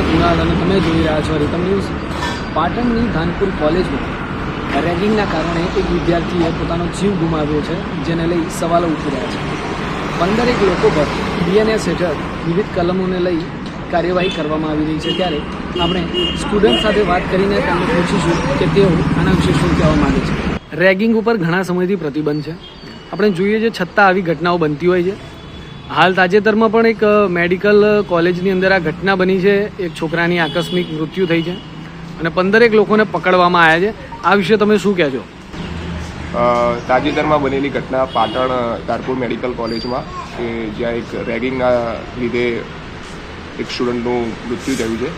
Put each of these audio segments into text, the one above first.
છે કુણાલ અને તમે જોઈ રહ્યા છો રીતમ ન્યૂઝ. પાટણની ધાનપુર કોલેજમાં રેગિંગના કારણે એક વિદ્યાર્થીએ પોતાનો જીવ ગુમાવ્યો છે, જેને લઈ સવાલો ઉઠી રહ્યા છે. પંદરેક લોકો પર બીએનએસ હેઠળ વિવિધ કલમોને લઈ કાર્યવાહી કરવામાં આવી રહી છે. ત્યારે આપણે સ્ટુડન્ટ સાથે વાત કરીને તેમને પૂછીશું કે તેઓ આના વિશે શું કહેવા માગે છે. રેગિંગ ઉપર ઘણા સમયથી પ્રતિબંધ છે. આપણે જોઈએ છે છતાં આવી ઘટનાઓ બનતી હોય છે. હાલ તાજેતરમાં પણ એક મેડિકલ કોલેજની અંદર આ ઘટના બની છે. એક છોકરાની આકસ્મિક મૃત્યુ થઈ છે અને પંદરેક લોકોને પકડવામાં આવ્યા છે. આ વિશે તમે શું કહેજો તાજેતરમાં બનેલી ઘટના પાટણ ધારપુર મેડિકલ કોલેજમાં, કે જ્યાં એક રેગિંગના લીધે એક સ્ટુડન્ટનું મૃત્યુ થયું છે.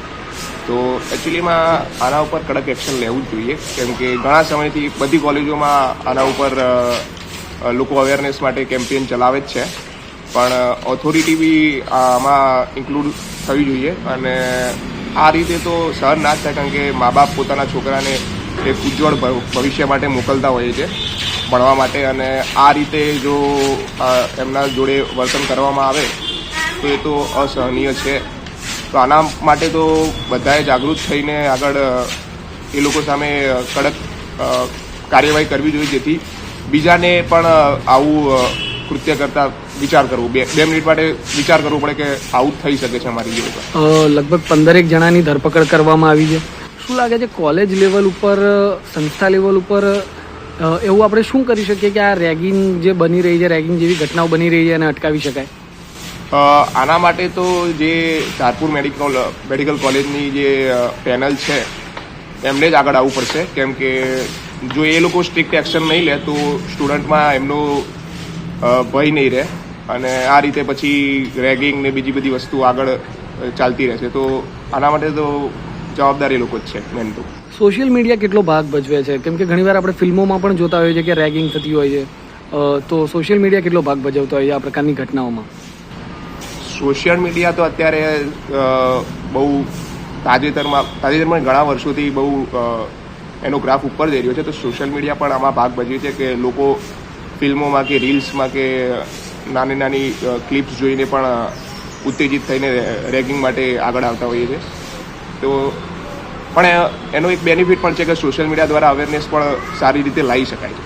તો એકચ્યુઅલીમાં આના ઉપર કડક એક્શન લેવું જ જોઈએ, કેમ કે ઘણા સમયથી બધી કોલેજોમાં આના ઉપર લોકો અવેરનેસ માટે કેમ્પેન ચલાવે જ છે. પણ ઓથોરિટી બી આમાં ઇન્ક્લુડ થવી જોઈએ. અને આ રીતે તો સહન ના થાય, કારણ કે મા બાપ પોતાના છોકરાને એક ઉજ્જવળ ભવિષ્ય માટે મોકલતા હોય છે, ભણવા માટે. અને આ રીતે જો એમના જોડે વર્તન કરવામાં આવે, તો એ તો અસહનીય છે. તો આના માટે તો બધાએ જાગૃત થઈને આગળ એ લોકો સામે કડક કાર્યવાહી કરવી જોઈએ, જેથી બીજાને પણ આવું કૃત્ય કરતા વિચાર કરવો. બે બે મિનિટ માટે વિચાર કરવો પડે કે આવું થઈ શકે છે અમારી જોડે લગભગ પંદરેક જણાની ધરપકડ કરવામાં આવી છે. શું લાગે છે કોલેજ લેવલ ઉપર સંસ્થા લેવલ ઉપર એવું આપણે શું કરી શકીએ કે આ રેગિંગ જે બની રહી છે રેગિંગ જેવી ઘટનાઓ બની રહી છે એને અટકાવી શકાય? આના માટે તો જે ધારપુર મેડિકલ મેડિકલ કોલેજની જે પેનલ છે એમને જ આગળ આવવું પડશે. કેમ કે જો એ લોકો સ્ટ્રિક્ટ એક્શન નહીં લે તો સ્ટુડન્ટમાં એમનો ભય નહીં રહે. અને આ રીતે પછી રેગિંગ ને બીજી બધી વસ્તુ આગળ ચાલતી રહેશે. તો આના માટે તો જવાબદાર એ લોકો જ છે મેન તો. સોશિયલ મીડિયા કેટલો ભાગ ભજવે છે? કેમ કે ઘણીવાર આપણે ફિલ્મોમાં પણ જોતા હોઈએ છીએ કે રેગિંગ થતી હોય છે. તો સોશિયલ મીડિયા કેટલો ભાગ ભજવતો હોય છે આ પ્રકારની ઘટનાઓમાં? સોશિયલ મીડિયા તો અત્યારે બહુ તાજેતરમાં તાજેતરમાં ઘણા વર્ષોથી બહુ એનો ગ્રાફ ઉપર જઈ રહ્યો છે. તો સોશિયલ મીડિયા પણ આમાં ભાગ ભજવે છે કે લોકો ફિલ્મોમાં કે રીલ્સમાં કે નાની નાની ક્લિપ્સ જોઈને પણ ઉત્તેજિત થઈને રેગિંગ માટે આગળ આવતા હોઈએ છીએ. તો પણ એનો એક બેનિફિટ પણ છે કે સોશિયલ મીડિયા દ્વારા અવેરનેસ પણ સારી રીતે લાવી શકાય છે.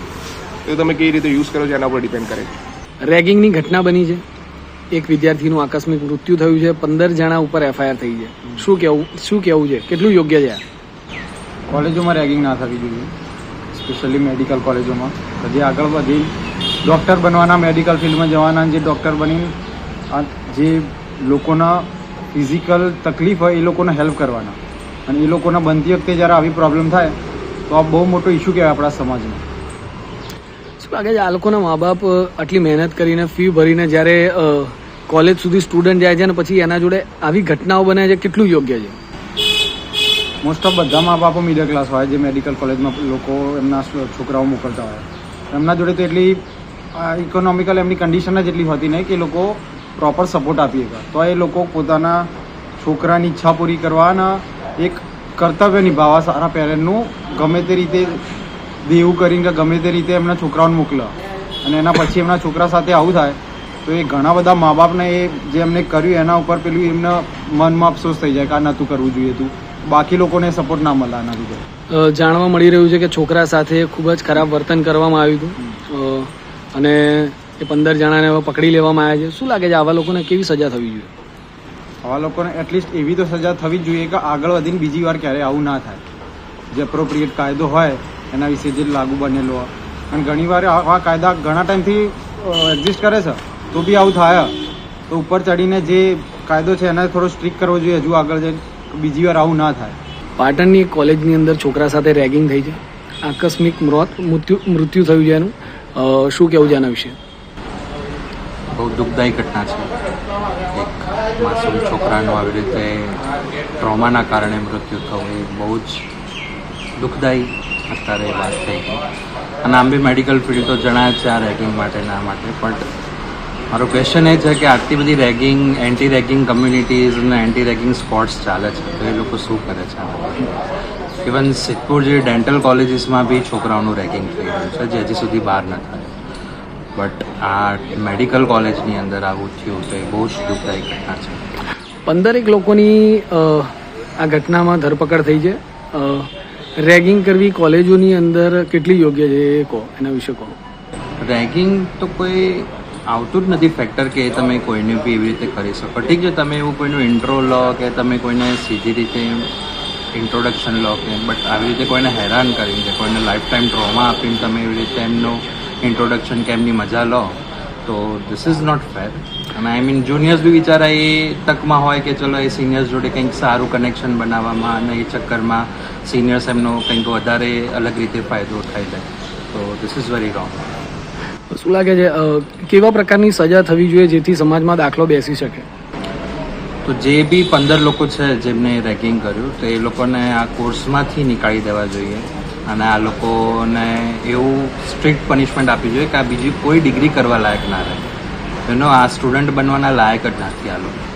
તો તમે કેવી રીતે યુઝ કરો છો એના પર ડિપેન્ડ કરે છે? રેગિંગની ઘટના બની છે. એક વિદ્યાર્થીનું આકસ્મિક મૃત્યુ થયું છે. પંદર જણા ઉપર એફઆઈઆર થઈ છે. શું કેવું શું કહેવું છે? કેટલું યોગ્ય છે કોલેજોમાં રેગિંગ ના થવી જોઈએ. સ્પેશિયલી મેડિકલ કોલેજોમાં. જે આગળ વધી ડૉક્ટર બનવાના મેડિકલ ફિલ્ડમાં જવાના જે ડૉક્ટર બની આ જે લોકોના ફિઝિકલ તકલીફ હોય એ લોકોને હેલ્પ કરવાના. અને એ લોકોના બનતી વખતે જ્યારે આવી પ્રોબ્લેમ થાય તો આ બહુ મોટો ઇસ્યુ કહેવાય આપણા સમાજમાં. શું લાગે છે આ લોકોના મા બાપ અ, આટલી મહેનત કરીને ફી ભરીને જ્યારે અ, કોલેજ સુધી સ્ટુડન્ટ જાય છે અને પછી એના જોડે આવી ઘટનાઓ બને છે કેટલું યોગ્ય છે? મોસ્ટ ઓફ બધા મા બાપો મિડલ ક્લાસ હોય જે મેડિકલ કોલેજમાં લોકો એમના સ- છોકરાઓ મોકલતા હોય. એમના જોડે તો એટલી ઇકોનોમિકલ એમની કન્ડિશન જ એટલી હોતી નહીં કે એ લોકો પ્રોપર સપોર્ટ આપી શકે તો એ લોકો પોતાના છોકરાની ઈચ્છા પૂરી કરવાના એક કર્તવ્ય નિભાવવા સારા પેરેન્ટનું ગમે તે રીતે દેવું કરીને કે ગમે તે રીતે એમના છોકરાઓને મોકલે. અને એના પછી એમના છોકરા સાથે આવું થાય તો એ ઘણા બધા મા બાપને એ જે એમને કર્યું એના ઉપર પેલું એમને મનમાં અફસોસ થઈ જાય કે આ નહોતું કરવું જોઈએ તું. બાકી લોકોને સપોર્ટ ના મળે આના લીધે. જાણવા મળી રહ્યું છે કે છોકરા સાથે ખૂબ જ ખરાબ વર્તન કરવામાં આવ્યું હતું. અને એ પંદર જણાને હવે પકડી લેવામાં આવ્યા છે. શું લાગે છે આવા લોકોને કેવી સજા થવી જોઈએ? આવા લોકોને એટલીસ્ટ એવી તો સજા થવી જ જોઈએ કે આગળ વધીને બીજી વાર ક્યારે આવું ના થાય. જે એપ્રોપ્રિએટ કાયદો હોય એના વિશે જે લાગુ બનેલો હોય. અને ઘણીવાર આવા કાયદા ઘણા ટાઈમથી એક્ઝિસ્ટ કરે છે. તો બી આવું થાય. તો ઉપર ચડીને જે કાયદો છે એને થોડો સ્ટ્રિક કરવો જોઈએ. હજુ આગળ જઈને બીજી વાર આવું ના થાય. પાટણની એક કોલેજની અંદર છોકરા સાથે રેગિંગ થઈ છે. આકસ્મિક મોત મૃત્યુ મૃત્યુ થયું છે એનું. શું કેવું છે આના વિશે? બહુ દુઃખદાયી ઘટના છે. એક માસૂમ છોકરાનું આવી રીતે ટ્રોમાના કારણે મૃત્યુ થવું એ બહુ જ દુઃખદાયી અત્યારે વાત થઈ ગઈ અને આમ બી મેડિકલ ફિલ્ડ તો જણાય છે આ રેગિંગ માટે ના માટે પણ મારો ક્વેશ્ચન એ છે કે આટલી બધી રેગિંગ એન્ટી રેગિંગ કમ્યુનિટીઝ અને એન્ટી રેગિંગ સ્પોર્ટ્સ ચાલે છે. તો એ લોકો શું કરે છે ઇવન સિદ્ધપુર જે ડેન્ટલ કોલેજીસમાં બી છોકરાઓનું રેગિંગ થઈ રહ્યું છે જે હજી સુધી બહાર ન થાય બટ આ મેડિકલ કોલેજની અંદર આવું થયું તો એ બહુ જ દુઃખદાયી ઘટના છે પંદરેક લોકોની આ ઘટનામાં ધરપકડ થઈ છે રેગિંગ કરવી કોલેજોની અંદર કેટલી યોગ્ય છે એ કહો એના વિશે કહો રેગિંગ તો કોઈ આવતું જ નથી ફેક્ટર કે તમે કોઈને બી એવી રીતે કરી શકો ઠીક છે તમે એવું કોઈનું ઇન્ટ્રો લો કે તમે કોઈને સીધી રીતે ઇન્ટ્રોડક્શન લો કે બટ આવી રીતે કોઈને હેરાન કરીને કોઈને લાઈફ ટાઈમ ટ્રોમા આપીને તમે એવી રીતે એમનું ઇન્ટ્રોડક્શન કે એમની મજા લો, તો ધીસ ઇઝ નોટ ફેર અને આઈ મીન જુનિયર્સ બી બિચારા એ તકમાં હોય કે ચલો એ સિનિયર્સ જોડે કંઈક સારું કનેક્શન બનાવવામાં અને એ ચક્કરમાં સિનિયર્સ એમનો કંઈક વધારે અલગ રીતે ફાયદો ઉઠાઈ લે. તો ધીસ ઇઝ વેરી રોંગ શું લાગે છે કેવા પ્રકારની સજા થવી જોઈએ જેથી સમાજમાં દાખલો બેસી શકે? તો જે બી પંદર લોકો છે જેમને રેગિંગ કર્યું, તો એ લોકોને આ કોર્સમાંથી નીકાળી દેવા જોઈએ. અને આ લોકોને એવું સ્ટ્રિક્ટ પનિશમેન્ટ આપવી જોઈએ કે આ બીજી કોઈ ડિગ્રી કરવા લાયક ના રહે. એનો આ સ્ટુડન્ટ બનવાના લાયક જ નથી આ લોકો.